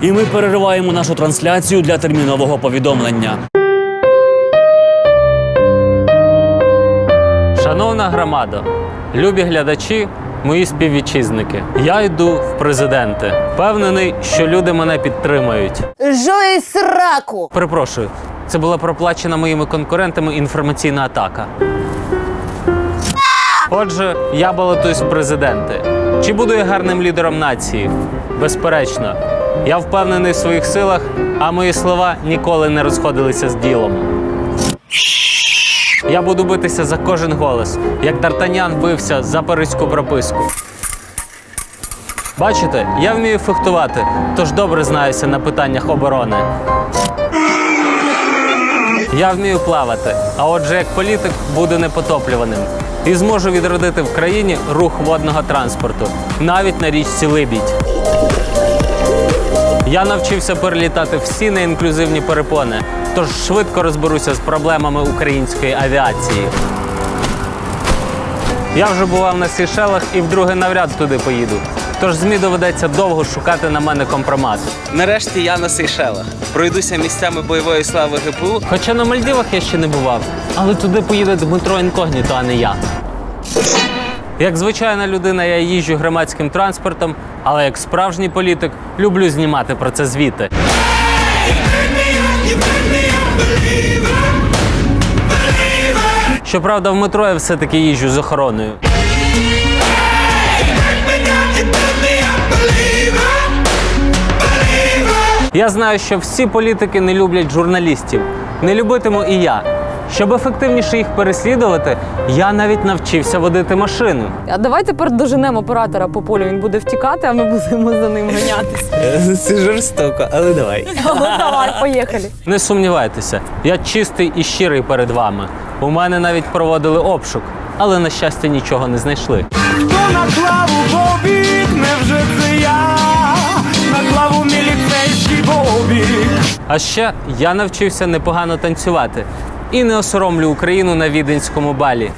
І ми перериваємо нашу трансляцію для термінового повідомлення. Шановна громада, любі глядачі, мої співвітчизники. Я йду в президенти. Впевнений, що люди мене підтримають. Жой сраку! Перепрошую, це була проплачена моїми конкурентами інформаційна атака. Отже, я балотуюсь в президенти. Чи буду я гарним лідером нації? Безперечно, я впевнений в своїх силах, а мої слова ніколи не розходилися з ділом. Я буду битися за кожен голос, як Д'Артанян бився за паризьку прописку. Бачите, я вмію фехтувати, тож добре знаюся на питаннях оборони. Я вмію плавати, а отже, як політик буду непотоплюваним і зможу відродити в країні рух водного транспорту, навіть на річці Либідь. Я навчився перелітати всі неінклюзивні перепони, тож швидко розберуся з проблемами української авіації. Я вже бував на Сейшелах і вдруге навряд туди поїду. Тож ЗМІ доведеться довго шукати на мене компромат. Нарешті я на Сейшелах. Пройдуся місцями бойової слави ГПУ. Хоча на Мальдівах я ще не бував, але туди поїде Дмитро Інкогніто, а не я. Як звичайна людина, я їжджу громадським транспортом, але як справжній політик люблю знімати про це звіти. Щоправда, в метро я все-таки їжджу з охороною. Я знаю, що всі політики не люблять журналістів. Не любитиму і я. Щоб ефективніше їх переслідувати, я навіть навчився водити машину. А давай тепер доженемо оператора по полю. Він буде втікати, а ми будемо за ним ганятися. Це жорстоко, але давай. Ну, давай, поїхали. Не сумнівайтеся, я чистий і щирий перед вами. У мене навіть проводили обшук, але на щастя нічого не знайшли. Хто наклав у бобік, невже це я? Наклав у міліцейський бобік. А ще я навчився непогано танцювати і не осоромлю Україну на віденському балі.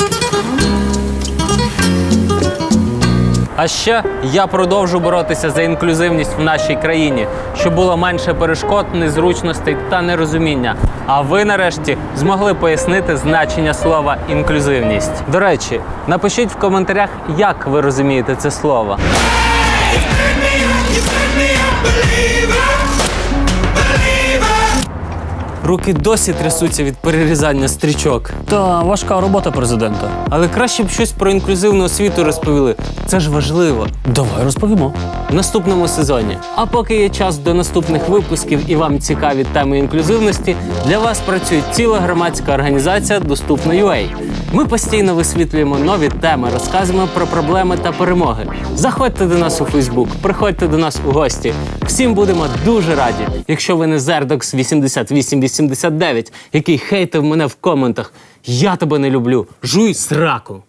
А ще я продовжу боротися за інклюзивність в нашій країні, щоб було менше перешкод, незручностей та нерозуміння. А ви нарешті змогли пояснити значення слова інклюзивність. До речі, напишіть в коментарях, як ви розумієте це слово. Руки досі трясуться від перерізання стрічок. Та важка робота президента. Але краще б щось про інклюзивну освіту розповіли. Це ж важливо. Давай розповімо. В наступному сезоні. А поки є час до наступних випусків і вам цікаві теми інклюзивності, для вас працює ціла громадська організація Доступно.UA. Ми постійно висвітлюємо нові теми, розказуємо про проблеми та перемоги. Заходьте до нас у Фейсбук, приходьте до нас у гості. Всім будемо дуже раді. Якщо ви не Зердокс 8889, який хейтив мене в коментах, я тебе не люблю. Жуй сраку.